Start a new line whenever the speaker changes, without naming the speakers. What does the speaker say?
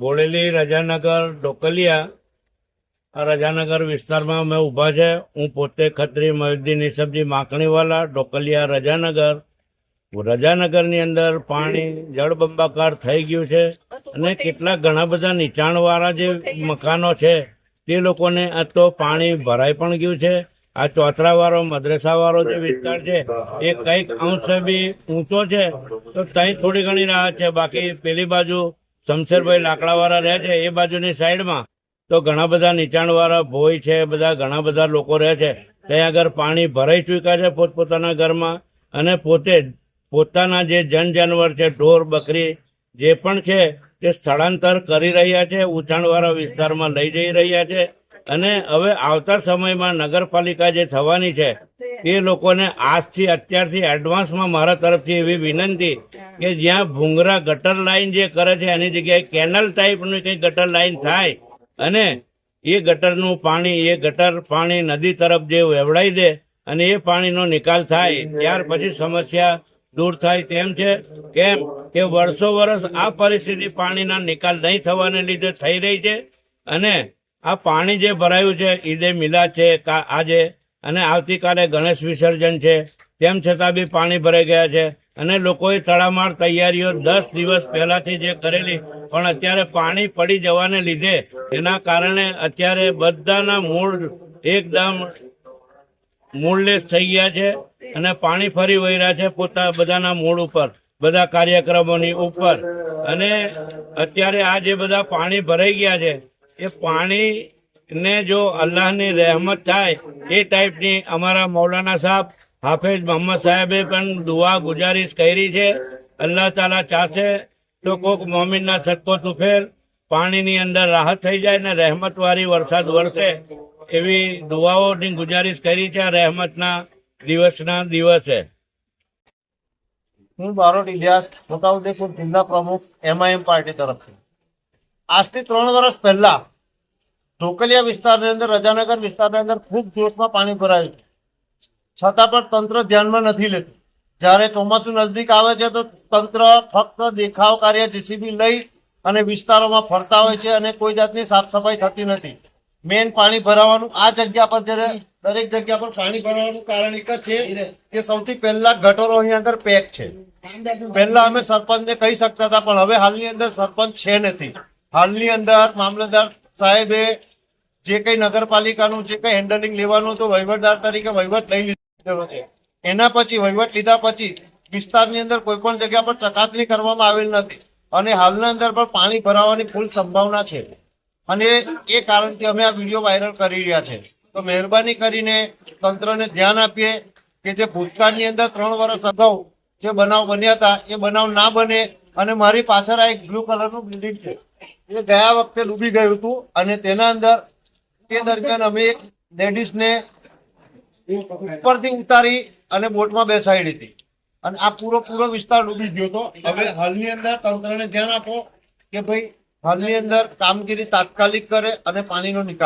બોડેલી રજાનગર ડોકલિયા. રજાનગર વિસ્તારમાં અમે ઊભા છે. હું પોતે ખત્રી મહિદ્દીન ઈસબજી માખણીવાલા, ડોકલિયા રજાનગર. રજાનગરની અંદર પાણી જળબંબાકાર થઈ ગયું છે અને કેટલા ઘણા બધા નીચાણવાળા જે મકાનો છે, તે લોકોને આ તો પાણી ભરાઈ પણ ગયું છે. આ ચોતરાવાળો મદ્રેસાવાળો જે વિસ્તાર છે, એ કંઈક અંશે બી ઊંચો છે. તો ત્યાં થોડી ઘણી રાહત છે. બાકી પેલી બાજુ શમશેરભાઈ લાકડાવાળા રહે છે એ બાજુની સાઈડમાં. તો ઘણા બધા નીચાણવાળા ભોય છે, બધા ઘણા બધા લોકો રહે છે. ત્યાં આગળ પાણી ભરાઈ ચૂક્યા છે પોતપોતાના ઘરમાં અને પોતે પોતાના જે જન જાનવર છે, ઢોર, બકરી જે પણ છે તે સ્થળાંતર કરી રહ્યા છે ઉંચાણવાળા વિસ્તારમાં લઈ જઈ રહ્યા છે. અને હવે આવતા સમયમાં નગરપાલિકા જે થવાની છે, એ લોકોને આજથી અત્યારથી એડવાન્સમાં મારા તરફથી એવી વિનંતી કે જ્યાં ભૂંગરા ગટર લાઈન જે કરે છે, એની જગ્યાએ કેનલ ટાઈપની કંઈ ગટર લાઇન થાય અને એ ગટરનું પાણી, એ ગટર પાણી નદી તરફ જે વેવડાઈ દે અને એ પાણીનો નિકાલ થાય, ત્યાર પછી સમસ્યા દૂર થાય તેમ છે. કેમ કે વર્ષો વર્ષ આ પરિસ્થિતિ પાણીના નિકાલ નહીં થવાને લીધે થઈ રહી છે અને આ પાણી જે ભરાયું છે ઈદે મિલાદ છે આજે અને આવતીકાલે ગણેશ વિસર્જન છે, તેમ છતાં બી પાણી ભરાઈ ગયા છે. અને લોકોએ તડામાર તૈયારીઓ દસ દિવસ પહેલાથી જે કરેલી, પણ અત્યારે પાણી પડી જવાને લીધે એના કારણે અત્યારે બધાના મૂળ એકદમ મૂળલેસ થઈ ગયા છે અને પાણી ફરી વહી રહ્યા છે પોતા બધાના મૂળ ઉપર, બધા કાર્યક્રમોની ઉપર. અને અત્યારે આ જે બધા પાણી ભરાઈ ગયા છે એ પાણી ને જો અલ્લાહની રહેમત થાય, એ ટાઈપની અમારા મૌલાના સાહેબ હાફિઝ મોહમ્મદ સાહેબે પણ દુઆ ગુજારિશ કરી છે. અલ્લાહ તાલા ચાહશે તો કોક મોમિનના સદકો તુફેલ પાણીની અંદર રાહત થઈ જાય ને રહેમતવાળી વરસાદ વરસે એવી દુઆઓની ગુજારિશ કરી છે આ રહેમતના દિવસના દિવસે.
હું બારોટ ઇલિયાસ છોટાઉદેપુર જિલ્લા પ્રમુખ એમઆઈએમ પાર્ટી તરફથી. આજથી ત્રણ વર્ષ પહેલા ઢોકલિયા વિસ્તારની અંદર, રજાનગર વિસ્તારની અંદર ખૂબ જોશમાં પાણી ભરાયું છે. છતાં પણ તંત્ર ધ્યાનમાં નથી લેતું. જ્યારે ચોમાસું નજદીક આવે છે, તો તંત્ર ફક્ત દેખાવ કાર્ય જીસીબી લઈ અને વિસ્તારોમાં ફરતા હોય છે અને કોઈ જાતની સાફ સફાઈ થતી નથી. મેન પાણી ભરાવાનું, આ જગ્યા પર જ્યારે દરેક જગ્યા પર પાણી ભરાવાનું કારણ એક જ છે કે સૌથી પહેલા ગટરો અહીં અંદર પેક છે. પહેલા અમે સરપંચને કહી શકતા હતા, પણ હવે હાલની અંદર સરપંચ છે નથી. હાલની અંદર મામલતદાર સાહેબે જે કઈ નગરપાલિકાનું જે કઈ હેન્ડલિંગ લેવાનું હતું, વહીવટદાર તરીકે વહીવટ લઈ લીધેલો છે. એના પછી, વહીવટ લીધા પછી વિસ્તારની અંદર કોઈ પણ જગ્યા પર ચકાસણી કરવામાં આવેલ નથી. અને હાલના અંદર પણ પાણી ભરાવાની ફૂલ સંભાવના છે. અને એ કારણથી અમે આ વીડિયો વાયરલ કરી રહ્યા છે. તો મહેરબાની કરીને તંત્રને ધ્યાન આપીએ કે જે ભૂતકાળની અંદર ત્રણ વર્ષ અગાઉ જે બનાવ બન્યા હતા, એ બનાવ ના બને અને મારી પાછળ આ એક બ્લુ કલરનું બિલ્ડિંગ છે. એ ગયા વખતે ડૂબી ગયું હતું અને તેના અંદર તે દરમિયાન અમે એક લેડીઝને ઉપરથી ઉતારી અને બોટમાં બેસાડી હતી. અને આ પૂરો પૂરો વિસ્તાર ડૂબી ગયો હતો. હવે હાલની અંદર તંત્રને ધ્યાન આપો કે ભાઈ હાલની અંદર કામગીરી તાત્કાલિક કરે અને પાણીનો નિકાલ